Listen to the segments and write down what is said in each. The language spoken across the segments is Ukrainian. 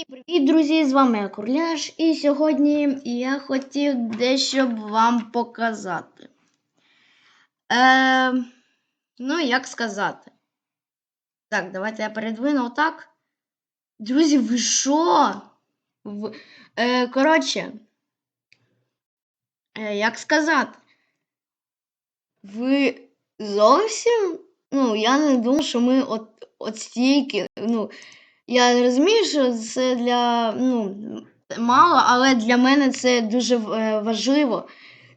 Всім привіт, друзі! З вами я Курляш, і сьогодні я хотів дещо б вам показати. Е, ну, як сказати. Так, давайте я передвину отак. Друзі, ви що? В, е, коротше, е, як сказати? Ви зовсім. Ну, я не думав, що ми от, от стільки. Ну, я розумію, що це для ну, мало, але для мене це дуже е, важливо.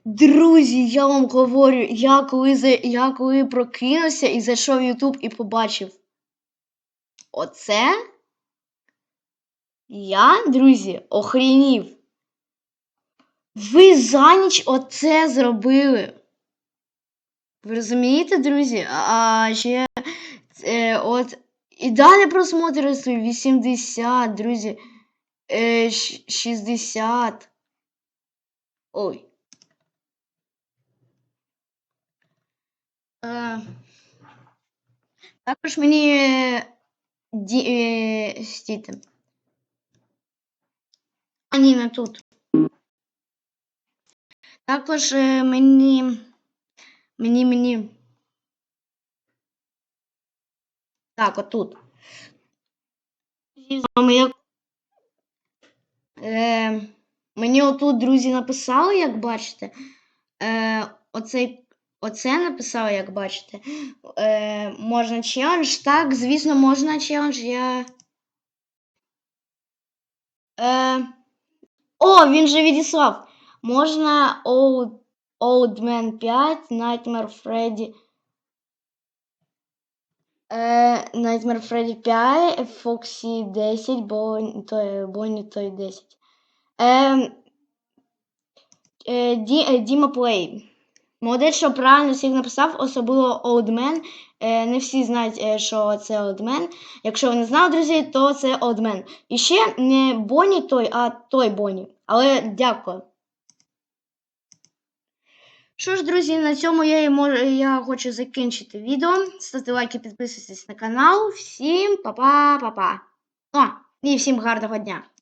Друзі, я вам говорю, я коли, за- я коли прокинувся і зайшов в YouTube і побачив оце, я, друзі, охренів. Ви за ніч оце зробили. Ви розумієте, друзі? А ще е, от і далі просмотри свої 80, друзі. Е, щ- 60. Ой. Е, також мені е, е, стійте. А ні, не тут. Також е, мені. Мені, мені. Так, отут. Як- Е, мені отут друзі написали, як бачите. Е, оцей, оце написали, як бачите. Е, можна челендж. Так, звісно, можна челендж. Я. Е, о, він же відіслав. Можна Old, Old Man 5, Nightmare Freddy. Е, Nightmare Freddy 5, Foxy 10, Bonnie той, Bonnie той 10. Е, е, е, Діма Плей. Молодець, що правильно всіх написав, особливо Oldman. Е, не всі знають, що це Oldman. Якщо ви не знали, друзі, то це Oldman. І ще не Бонні той, а той Бонні. Але дякую. Що ж, друзі, на цьому я, і я хочу закінчити відео. Ставте лайки, підписуйтесь на канал. Всім па-па, па-па. О, і всім гарного дня!